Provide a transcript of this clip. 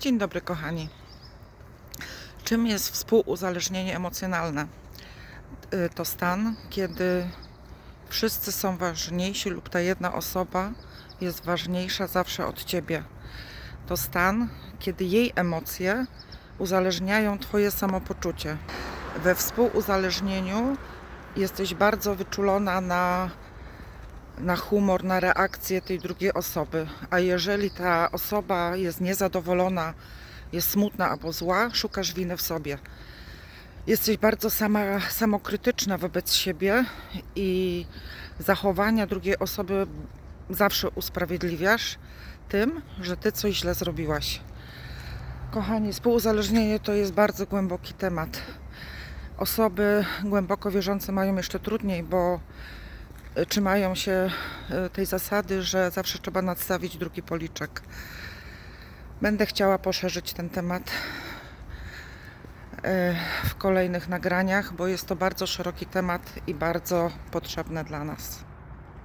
Dzień dobry, kochani. Czym jest współuzależnienie emocjonalne? Y, To stan, kiedy wszyscy są ważniejsi lub ta jedna osoba jest ważniejsza zawsze od ciebie. To stan, kiedy jej emocje uzależniają Twoje samopoczucie. We współuzależnieniu jesteś bardzo wyczulona na, na humor, na reakcję tej drugiej osoby. A jeżeli ta osoba jest niezadowolona, jest smutna albo zła, szukasz winy w sobie. Jesteś bardzo sama, samokrytyczna wobec siebie i zachowania drugiej osoby zawsze usprawiedliwiasz tym, że ty coś źle zrobiłaś. Kochani, współuzależnienie to jest bardzo głęboki temat. Osoby głęboko wierzące mają jeszcze trudniej, bo trzymają się y, tej zasady, że zawsze trzeba nadstawić drugi policzek. Będę chciała poszerzyć ten temat y, w kolejnych nagraniach, bo jest to bardzo szeroki temat i bardzo potrzebne dla nas.